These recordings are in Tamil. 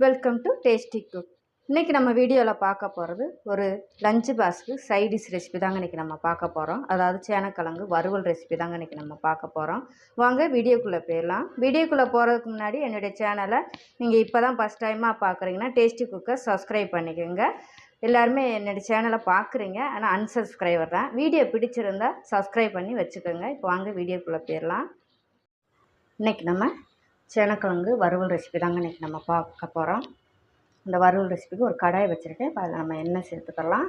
வெல்கம் டு டேஸ்டி குக் இன்றைக்கி நம்ம வீடியோவில் பார்க்க போகிறது ஒரு லஞ்சு பாக்ஸுக்கு சைடிஷ் ரெசிபி தாங்க இன்றைக்கி நம்ம பார்க்க போகிறோம் அதாவது சேனக்கிழங்கு வறுவல் ரெசிபி தாங்க இன்றைக்கி நம்ம பார்க்க போகிறோம் வாங்க வீடியோக்குள்ளே போயிடலாம். வீடியோக்குள்ளே போகிறதுக்கு முன்னாடி என்னுடைய சேனலை நீங்கள் இப்போ தான் ஃபஸ்ட் டைமாக பார்க்குறீங்கன்னா டேஸ்டி குக்கை சப்ஸ்கிரைப் பண்ணிக்கோங்க. எல்லாருமே என்னுடைய சேனலை பார்க்குறீங்க ஆனால் அன்சப்ஸ்கிரைபர் தான். வீடியோ பிடிச்சிருந்தா சப்ஸ்கிரைப் பண்ணி வச்சுக்கோங்க. இப்போ வாங்க வீடியோக்குள்ளே போயிடலாம். இன்றைக்கி நம்ம சேனக்கிழங்கு வறுவல் ரெசிபி தாங்க இன்றைக்கி நம்ம பார்க்க போகிறோம் இந்த வறுவல் ரெசிபிக்கு ஒரு கடாயை வச்சுருக்கேன். இப்போ அதில் நம்ம எண்ணெய் சேர்த்துக்கலாம்.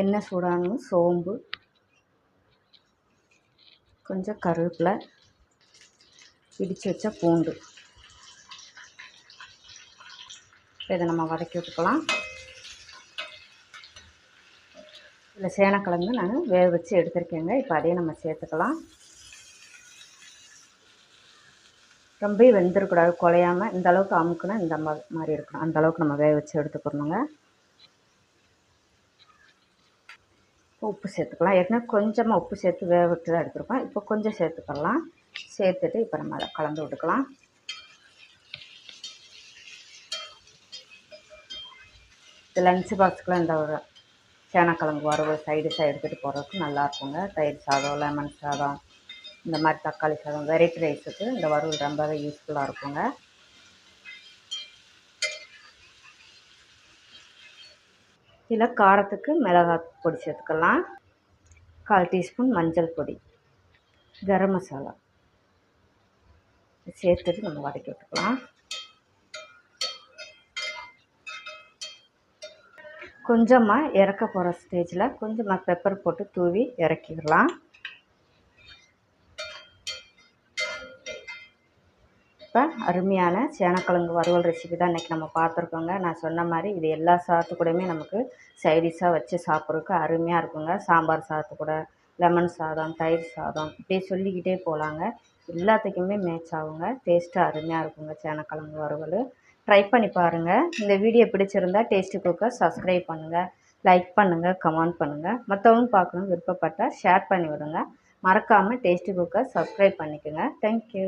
எண்ணெய் சூடானதும் சோம்பு கொஞ்சம் கருவேப்பிலை இடித்து வச்ச பூண்டு. இதை நம்ம வதக்கி விட்டுக்கலாம். இதில் சேனக்கிழங்கு நான் வேக வச்சு எடுத்திருக்கேங்க. இப்போ அதையும் நம்ம சேர்த்துக்கலாம். ரொம்ப வெந்துடக்கூடாது குலையாமல் இந்த அளவுக்கு அமுக்குனா இந்த மாதிரி இருக்கணும். அந்த அளவுக்கு நம்ம வேக வச்சு எடுத்துக்கணுங்க. உப்பு சேர்த்துக்கலாம். ஏற்கனவே கொஞ்சமாக உப்பு சேர்த்து வேக விட்டு தான் எடுத்துருக்கோம். இப்போ கொஞ்சம் சேர்த்துக்கலாம். சேர்த்துட்டு இப்போ நம்ம அதை கலந்து விட்டுக்கலாம். இந்த லஞ்ச் பாக்ஸுக்குலாம் இந்த ஒரு சேனக்கிழங்கு வறுவல் சைடிஷாக எடுத்துகிட்டு போகிறதுக்கு நல்லாயிருக்குங்க தயிர் சாதம் லெமன் சாதம் இந்த மாதிரி தக்காளி சாதம் வெரைட்டி ரைஸுக்கு இந்த வறுவல் ரொம்பவே யூஸ்ஃபுல்லாக இருக்குங்க. இதில் காரத்துக்கு மிளகாய் பொடி சேர்த்துக்கலாம். கால் டீஸ்பூன் மஞ்சள் பொடி கரம் மசாலா. சேர்த்துட்டு நம்ம வதக்கி விட்டுக்கலாம். கொஞ்சமாக இறக்க போகிற ஸ்டேஜில் கொஞ்சமாக பெப்பர் போட்டு தூவி இறக்கிடலாம். இப்போ அருமையான சேனக்கிழங்கு வறுவல் ரெசிபி தான் இன்றைக்கி நம்ம பார்த்துருக்கோங்க. நான் சொன்ன மாதிரி இது எல்லா சாதத்து கூடயுமே நமக்கு சைடிஷாக வச்சு சாப்பிட்றதுக்கு அருமையாக இருக்குங்க. சாம்பார் சாத்து கூட லெமன் சாதம் தயிர் சாதம் இப்படியே சொல்லிக்கிட்டே போகலாங்க எல்லாத்துக்குமே மேட்ச் ஆகுங்க. டேஸ்ட்டு அருமையாக இருக்குங்க சேனக்கிழங்கு வறுவல். ட்ரை பண்ணி பாருங்கள் இந்த வீடியோ பிடிச்சிருந்தா டேஸ்ட்டு குக்கர் சப்ஸ்கிரைப் பண்ணுங்கள் லைக் பண்ணுங்கள் கமெண்ட் பண்ணுங்கள் மற்றவங்க பார்க்கணும் விருப்பப்பட்டால் ஷேர் பண்ணி விடுங்க மறக்காமல் டேஸ்ட்டு குக்கர் சப்ஸ்கிரைப் பண்ணிக்கோங்க தேங்க்யூ